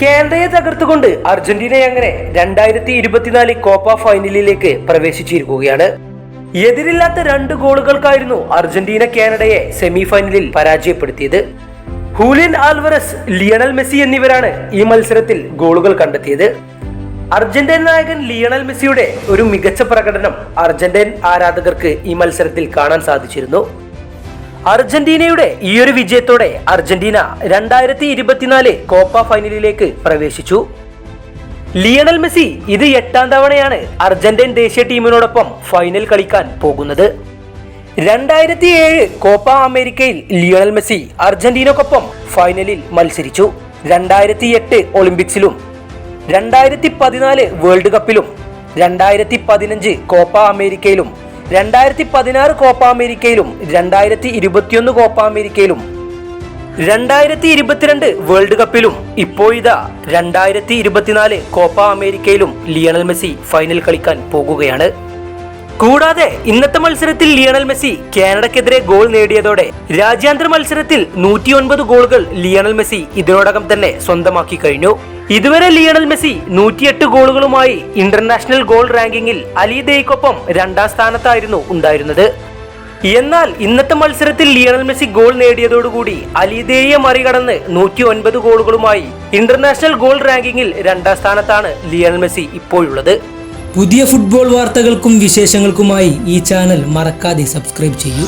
കാനഡയെ തകർത്തുകൊണ്ട് Argentina അങ്ങനെ രണ്ടായിരത്തി ഇരുപത്തിനാല് കോപ്പ ഫൈനലിലേക്ക് പ്രവേശിച്ചിരിക്കുകയാണ്. എതിരില്ലാത്ത രണ്ട് ഗോളുകൾക്കായിരുന്നു അർജന്റീന കാനഡയെ സെമി ഫൈനലിൽ പരാജയപ്പെടുത്തിയത്. ഹൂലിയൻ ആൽവറസ് ലിയണൽ മെസ്സി എന്നിവരാണ് ഈ മത്സരത്തിൽ ഗോളുകൾ കണ്ടെത്തിയത്. അർജന്റീൻ നായകൻ ലിയണൽ മെസ്സിയുടെ ഒരു മികച്ച പ്രകടനം അർജന്റീൻ ആരാധകർക്ക് ഈ മത്സരത്തിൽ കാണാൻ സാധിച്ചിരുന്നു. അർജന്റീനയുടെ ഈ ഒരു വിജയത്തോടെ അർജന്റീന രണ്ടായിരത്തി ഇരുപത്തിനാല് കോപ്പ ഫൈനലിലേക്ക് പ്രവേശിച്ചു. ലിയണൽ മെസ്സി ഇത് എട്ടാം തവണയാണ് അർജന്റീൻ ദേശീയ ടീമിനോടൊപ്പം ഫൈനൽ കളിക്കാൻ പോകുന്നത്. രണ്ടായിരത്തി ഏഴ് കോപ്പ അമേരിക്കയിൽ ലിയണൽ മെസ്സി അർജന്റീനക്കൊപ്പം ഫൈനലിൽ മത്സരിച്ചു. രണ്ടായിരത്തി എട്ട് ഒളിമ്പിക്സിലും രണ്ടായിരത്തി പതിനാല് വേൾഡ് കപ്പിലും രണ്ടായിരത്തി പതിനഞ്ച് കോപ്പ അമേരിക്കയിലും രണ്ടായിരത്തി പതിനാറ് കോപ്പ അമേരിക്കയിലും രണ്ടായിരത്തി ഇരുപത്തിയൊന്ന് കോപ്പ അമേരിക്കയിലും. രണ്ടായിരത്തി ഇരുപത്തിരണ്ട് വേൾഡ് കപ്പിലും ഇപ്പോഴിതാ രണ്ടായിരത്തി ഇരുപത്തിനാല് കോപ്പ അമേരിക്കയിലും ലിയണൽ മെസ്സി ഫൈനൽ കളിക്കാൻ പോകുകയാണ്. കൂടാതെ ഇന്നത്തെ മത്സരത്തിൽ ലിയണൽ മെസ്സി കാനഡക്കെതിരെ ഗോൾ നേടിയതോടെ രാജ്യാന്തര മത്സരത്തിൽ നൂറ്റിയൊൻപത് ഗോളുകൾ ലിയണൽ മെസ്സി ഇതിനോടകം തന്നെ സ്വന്തമാക്കി കഴിഞ്ഞു. ഇതുവരെ ലിയണൽ മെസ്സി നൂറ്റിയെട്ട് ഗോളുകളുമായി ഇന്റർനാഷണൽ ഗോൾ റാങ്കിങ്ങിൽ അലി ദയ്ക്കൊപ്പം രണ്ടാം സ്ഥാനത്തായിരുന്നു ഉണ്ടായിരുന്നത്. എന്നാൽ ഇന്നത്തെ മത്സരത്തിൽ ലിയണൽ മെസ്സി ഗോൾ നേടിയതോടുകൂടി അലിദേയെ മറികടന്ന് നൂറ്റി ഒൻപത് ഗോളുകളുമായി ഇന്റർനാഷണൽ ഗോൾ റാങ്കിങ്ങിൽ രണ്ടാം സ്ഥാനത്താണ് ലിയണൽ മെസ്സി ഇപ്പോഴുള്ളത്. പുതിയ ഫുട്ബോൾ വാർത്തകൾക്കും വിശേഷങ്ങൾക്കുമായി ഈ ചാനൽ മറക്കാതെ സബ്സ്ക്രൈബ് ചെയ്യൂ.